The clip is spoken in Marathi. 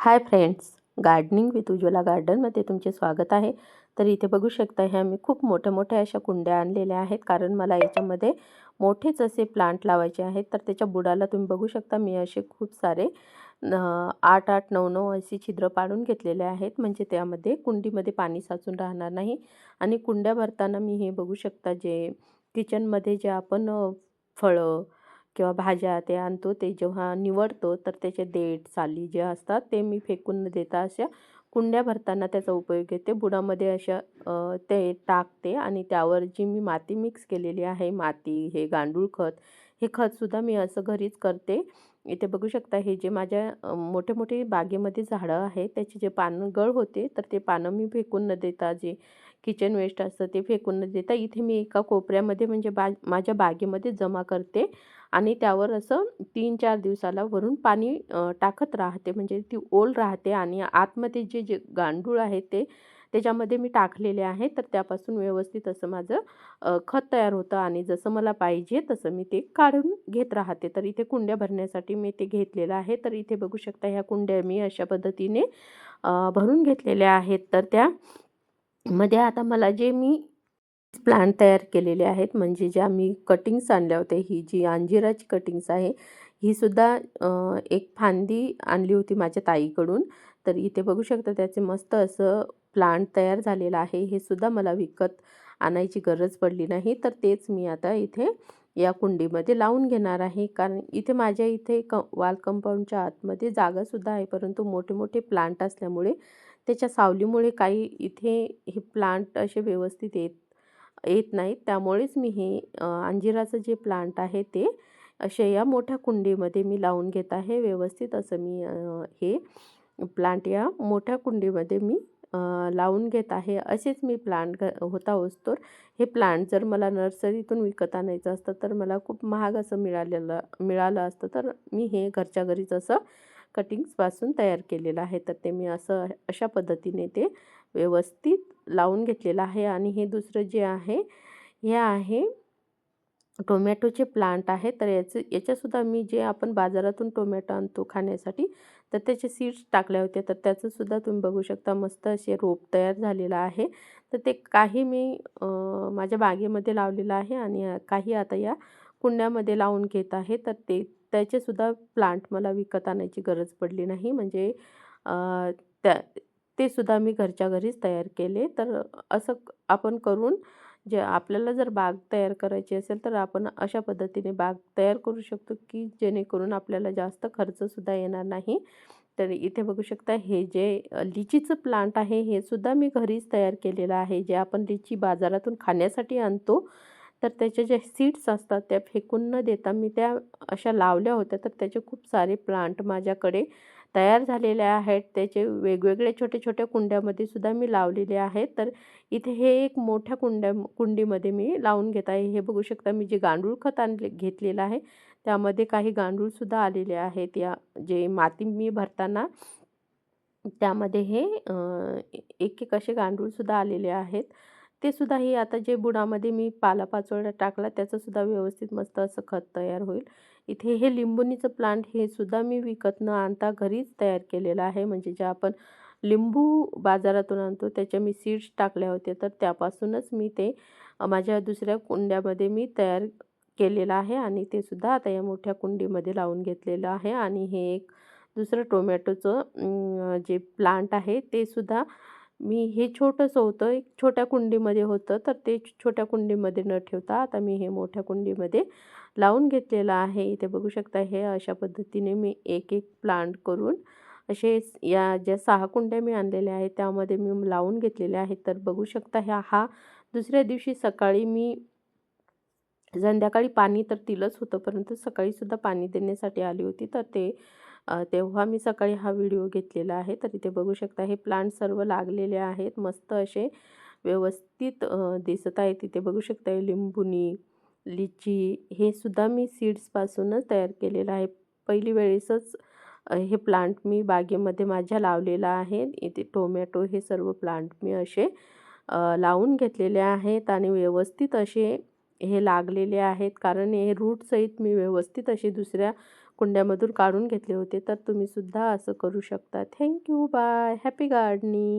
Hi friends gardening with Ujjwala गार्डनमध्ये तुमचे स्वागत आहे. तर इथे बघू शकता ह्या मी खूप मोठ्या मोठ्या अशा कुंड्या आणलेल्या आहेत. कारण मला याच्यामध्ये मोठेच असे प्लांट लावायचे आहेत. तर त्याच्या बुडाला तुम्ही बघू शकता मी असे खूप सारे आठ आठ नऊ नऊ अशी छिद्र पाडून घेतलेले आहेत. म्हणजे त्यामध्ये कुंडीमध्ये पाणी साचून राहणार नाही. आणि कुंड्या भरताना मी हे बघू शकता जे किचनमध्ये जे आपण फळं किंवा भाज्या ते आणतो ते जेव्हा निवडतो तर त्याचे देठ साली जे असतात ते मी फेकून न देता अशा कुंड्या भरताना त्याचा उपयोग येते बुडामध्ये अशा ते टाकते आणि त्यावर जी मी माती मिक्स केलेली आहे माती हे गांडूळ खत हे खतसुद्धा मी असं घरीच करते. इथे बघू शकता हे जे माझ्या मोठे मोठे बागेमध्ये झाडं आहे त्याचे जे पानं गळ होते तर ते पानं मी फेकून न देता जे किचन वेस्ट असतं ते फेकून न देता इथे मी एका कोपऱ्यामध्ये म्हणजे बा माझ्या बागेमध्ये जमा करते. आणि त्यावर असं तीन चार दिवसाला वरून पाणी टाकत राहते. म्हणजे ती ओल राहते आणि आतमध्ये जे जे गांडूळ आहे ते त्याच्यामध्ये मी टाकलेले आहे. तर त्यापासून व्यवस्थित असं माझं खत तयार होतं आणि जसं मला पाहिजे तसं मी ते काढून घेत राहते. तर इथे कुंड्या भरण्यासाठी मी ते घेतलेलं आहे. तर इथे बघू शकता ह्या कुंड्या मी अशा पद्धतीने भरून घेतलेल्या आहेत. तर त्या मध्ये आता मला जे मी प्लांट तयार केलेले आहेत म्हणजे ज्या मी कटिंग्स आणल्या होत्या ही जी अंजिराची कटिंग्स आहे ही सुद्धा एक फांदी आणली होती माझ्या ताईकडून. तर इथे बघू शकता त्याचे मस्त असं प्लांट तयार झालेलं आहे. हे सुद्धा मला विकत आणायची गरज पडली नाही. तर तेच मी आता इथे या कुंडीमध्ये लावून घेणार आहे. कारण इथे माझ्या इथे क वाल कंपाऊंडच्या आतमध्ये जागासुद्धा आहे. परंतु मोठे मोठे प्लांट असल्यामुळे त्याच्या सावलीमुळे काही इथे हे प्लांट असे व्यवस्थित येत येत नाहीत. त्यामुळेच मी हे अंजिराचं जे प्लांट आहे ते असे या मोठ्या कुंडीमध्ये मी लावून घेत आहे. व्यवस्थित असं मी हे प्लांट या मोठ्या कुंडीमध्ये मी लावून घेत आहे असेच मी प्लांट घ होता असतो. हे प्लांट जर मला नर्सरीतून विकत आणायचं असतं तर मला खूप महाग असं मिळालेलं मिळालं असतं. तर मी हे घरच्या घरीच असं कटिंग्सपासून तयार केलेलं आहे. तर ते मी असं अशा पद्धतीने ते व्यवस्थित लावून घेतलेलं आहे. आणि हे दुसरं जे आहे हे आहे टोमॅटोचे प्लांट आहे तर याचं याच्यासुद्धा मी जे आपण बाजारातून टोमॅटो आणतो खाण्यासाठी तर त्याचे सीड्स टाकल्या होत्या तर त्याचंसुद्धा तुम्ही बघू शकता मस्त असे रोप तयार झालेलं आहे. तर ते काही मी माझ्या बागेमध्ये लावलेलं आहे आणि काही आता या कुंड्यामध्ये लावून घेत आहे तर ते त्याचेसुद्धा प्लांट मला विकत आणायची गरज पडली नाही. म्हणजे त्या ते सुद्धा मी घरच्या घरीच तयार केले तर असं आपण करून जे आपल्याला जर बाग तयार करायची असेल तर आपण अशा पद्धतीने बाग तयार करू शकतो की जेणेकरून आपल्याला जास्त खर्चसुद्धा येणार नाही. तर इथे बघू शकता हे जे लिचीचं प्लांट आहे हे सुद्धा मी घरीच तयार केलेलं आहे. जे आपण लिची बाजारातून खाण्यासाठी आणतो तर त्याच्या ज्या सीड्स असतात त्या फेकून न देता मी त्या अशा लावल्या होत्या. तर त्याचे खूप सारे प्लांट माझ्याकडे तयार झालेले आहेत. त्याचे वेगवेगळे छोटे छोट्या कुंड्यामध्ये सुद्धा मी लावलेले आहेत. तर इथे हे एक मोठ्या कुंड्या कुंडीमध्ये मी लावून घेत आहे. हे बघू शकता मी जे गांडूळ खत आणले घेतलेलं आहे त्यामध्ये काही गांडूळसुद्धा आलेले आहेत. या जे माती मी भरताना त्यामध्ये हे एक एक असे गांडूळसुद्धा आलेले आहेत. ते सुद्धा हे आता जे बुडामध्ये मी पालापाचोळा टाकला त्याचंसुद्धा व्यवस्थित मस्त असं खत तयार होईल. इथे हे लिंबुनीचं प्लांट हे सुद्धा मी विकत न आणता घरीच तयार केलेलं आहे. म्हणजे जे आपण लिंबू बाजारातून आणतो त्याच्या मी सीड्स टाकल्या होत्या तर त्यापासूनच मी ते माझ्या दुसऱ्या कुंड्यामध्ये मी तयार केलेलं आहे. आणि ते सुद्धा आता या मोठ्या कुंडीमध्ये लावून घेतलेलं आहे. आणि हे एक दुसरं टोमॅटोचं जे प्लांट आहे ते सुद्धा मी हे छोटंसं होतं एक छोट्या कुंडीमध्ये होतं तर ते छोट्या कुंडीमध्ये न ठेवता आता मी हे मोठ्या कुंडीमध्ये लावून घेतलेलं आहे. इथे बघू शकता हे अशा पद्धतीने मी एक एक प्लांट करून असे या ज्या सहा कुंड्या मी आणलेल्या आहेत त्यामध्ये मी लावून घेतलेल्या आहेत. तर बघू शकता ह्या हा दुसऱ्या दिवशी सकाळी मी संध्याकाळी पाणी तर दिलंच होतं परंतु सकाळीसुद्धा पाणी देण्यासाठी आली होती. तर ते तेव्हा मी सकाळी हा व्हिडिओ घेतलेला आहे. तर इथे बघू शकता हे प्लांट सर्व लागलेले आहेत. मस्त असे व्यवस्थित दिसत आहेत. तिथे बघू शकता लिंबुनी लिची हे सुद्धा मी सीड्सपासूनच तयार केलेलं आहे. पहिली वेळेसच हे प्लांट मी बागेमध्ये माझ्या लावलेलं आहे. इथे टोमॅटो हे सर्व प्लांट मी असे लावून घेतलेले आहेत आणि व्यवस्थित असे हे लागलेले आहेत. कारण हे रूटसहित मी व्यवस्थित असे दुसऱ्या कुंड्यामधून काढून घेतले होते तर तुम्हीसुद्धा असं करू शकता. Thank you bye. Happy gardening.